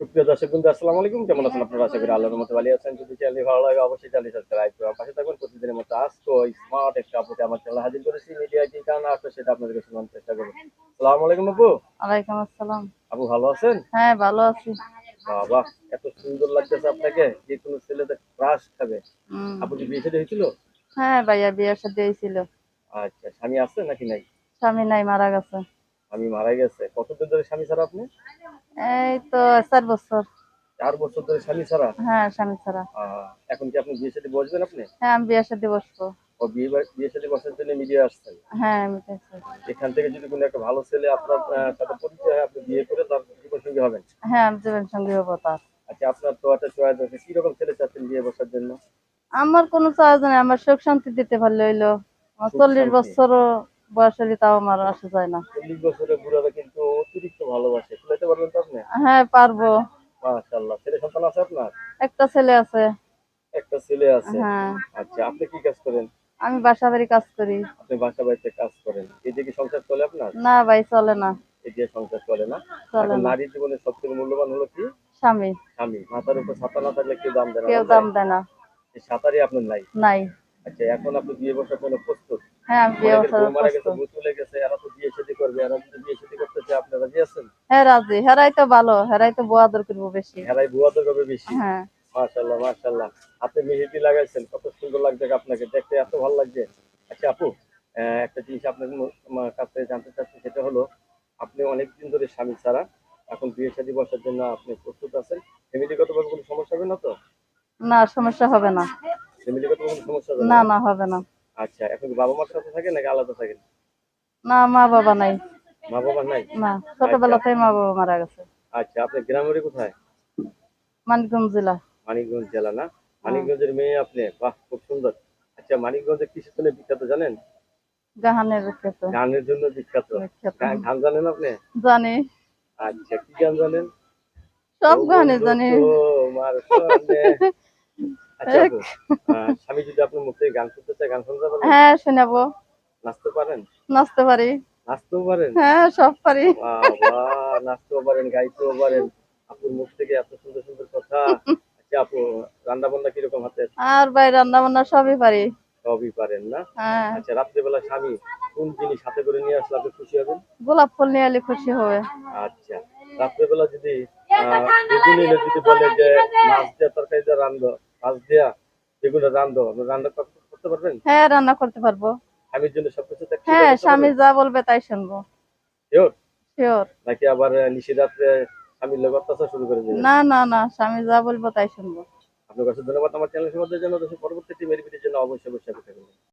সুপ্রিয় দর্শক বন্ধু আসসালামু আলাইকুম। কেমন আছেন আপনারা? আশা করি আল্লাহর মতো ভালো আছেন। যদি চ্যানেল ভালো লাগে অবশ্যই চ্যানেল সাবস্ক্রাইব করুন। পাশে থাকুন। প্রতিদিনের মতো আজকে স্মার্ট একটা আপুকে আমার চ্যানেল হাজির করেছি। মিডিয়া কি কারণে আসবে সেটা আপনাদেরকে শোনানোর চেষ্টা করব। আসসালামু আলাইকুম আপু। ওয়ালাইকুম আসসালাম। আপু ভালো আছেন? হ্যাঁ ভালো আছি। বাবা এত সুন্দর লাগতেছে আপনাকে। যে কোনো ছেলেদের ক্রাশ খাবে। আপু কি বিয়ে শাদী হয়েছিল? হ্যাঁ ভাইয়া বিয়ের সাথে হয়েছিল। আচ্ছা স্বামী আছে নাকি নাই? স্বামী নাই মারা গেছে। স্বামী মারা গেছে। কতদিন ধরে স্বামী ছাড়া আপনি? এই তো চার বছর। চার বছর ধরে স্বামী ছাড়া? হ্যাঁ স্বামী ছাড়া। এখন কি আপনি বিয়ে শাদী বসবেন আপনি? হ্যাঁ আমি বিয়ের সাথে বসবো। ও বিয়ে বিয়ে শাদী বসার জন্য মিডিয়া আসছেন? হ্যাঁ আমি। এখান থেকে যদি কোনো একটা ভালো ছেলে আপনার সাথে পরিচয় হয় আপনি বিয়ে করে তার জীবন সঙ্গী হবেন? হ্যাঁ আমি জীবন সঙ্গী হব তার। আচ্ছা আপনার তো একটা চয়েস আছে। কীরকম ছেলে চাচ্ছেন বিয়ে বসার জন্য? আমার কোনো চার্জ নেই। আমার সুখ শান্তি দিতে পারলে হইল। আমার চল্লিশ শান্তি। বয়স হলে তাও আমার আসা যায় না। চল্লিশ বছরের বুড়ারা কিন্তু অতিরিক্ত ভালোবাসে পারবেন তো আপনি? হ্যাঁ পারব। মাশাল্লাহ ছেলে সন্তান আছে আপনার? একটা ছেলে আছে। একটা ছেলে আছে? হ্যাঁ। আচ্ছা আপনি কি কাজ করেন? আমি বাসা বাড়ি কাজ করি। আপনি বাসা বাড়িতে কাজ করেন। এই যে কি সংসার চলে আপনার? না ভাই চলে না। এই যে সংসার চলে না? চলে এখন না। নারীর জীবনে সবথেকে মূল্যবান হলো কি? স্বামী। স্বামী। মাথার উপর ছাতা না থাকলে কেউ দাম দেয় না কেউ দাম দেয় না। এই ছাতারই আপনার নাই? নাই। আচ্ছা এখন আপনি বিয়ে বসার জন্য প্রস্তুত? হ্যাঁ আমি বিয়ে অনেকের বছর বউ মারা গেছে প্রস্তুত। বউ চলে গেছে এরা তো বিয়ে শাদী করবে এরা যদি বিয়ে শাদী করতে চায় আপনারা রাজি আছেন? হ্যাঁ রাজি। হেরাই তো ভালো হেরাই তো বউ আদর করব বেশি। বুয়া তো করবে বেশি? হ্যাঁ। হাতে মেহেদি লাগাইছেন কত সুন্দর লাগছে আপনাকে দেখতে এত ভালো লাগছে। আচ্ছা আপু একটা জিনিস আপনার কাছ থেকে জানতে চাচ্ছি সেটা হলো আপনি অনেকদিন ধরে স্বামী ছাড়া এখন বিয়ে শাদী বসার জন্য আপনি প্রস্তুত আছেন? ফ্যামিলিগতভাবে কোনো সমস্যা হবে না তো? না সমস্যা হবে না। ফ্যামিলিগত কোনো সমস্যা হবে না না? হবে না। আচ্ছা এখন কি বাবা মার সাথে থাকেন নাকি আলাদা থাকেন? না মা বাবা নাই। মা বাবা নাই? না ছোটবেলাতেই মা বাবা মারা গেছে। আচ্ছা আপনার গ্রামের কোথায়? মানিকগঞ্জ জেলা। মানিকগঞ্জ জেলা না? মানিকগঞ্জের মেয়ে আপনি? বাহ খুব সুন্দর। আচ্ছা মানিকগঞ্জে কিসের জন্য বিখ্যাত জানেন? গাহানের ক্ষেত্রে গানের জন্য বিখ্যাত। বিখ্যাত। গান জানেন আপনি? জানি। আচ্ছা কি গান জানেন? সব গানে বন্ধু জানি। তোমার আচ্ছা স্বামী যদি আপনার মুখ থেকে গান শুনতে চায় গান শুনতে পারবেন? হ্যাঁ শোনাবো। নাচতে পারেন? নাচতে পারি। নাচতেও পারেন? হ্যাঁ সব পারি। নাচতেও পারেন গাইতেও পারেন। আপুর মুখ থেকে এত সুন্দর সুন্দর কথা। আচ্ছা আপু রান্না বান্না কীরকম হাতে আর ভাই রান্না বান্না সবই পারি। সবই পারেন না? হ্যাঁ। আচ্ছা রাত্রেবেলা স্বামী কোন জিনিস হাতে করে নিয়ে আসলে আপনি খুশি হবেন? গোলাপ ফুল নিয়ে এলে খুশি হবে। আচ্ছা রাত্রেবেলা যদি যদি বলে যে মাছ দিয়া তরকারি দিয়ে রান্ধো মাছ দেয়া যেগুলো রান্ধো রান্না করতে পারবেন? হ্যাঁ রান্না করতে পারব। স্বামীর জন্য সবকিছু হ্যাঁ স্বামী যা বলবে তাই শুনব? শিওর? নাকি আবার নিশিরাত্রে স্বামীর লোক অত্যাচার শুরু করে দেবে? না না না স্বামী যা বলব তাই শুনব। আপনার কাছে ধন্যবাদ আমার চ্যানেল সম্বন্ধে জন্য পরবর্তী টিমের ভিডিওর জন্য অবশ্যই অবশ্যই অপেক্ষা করবেন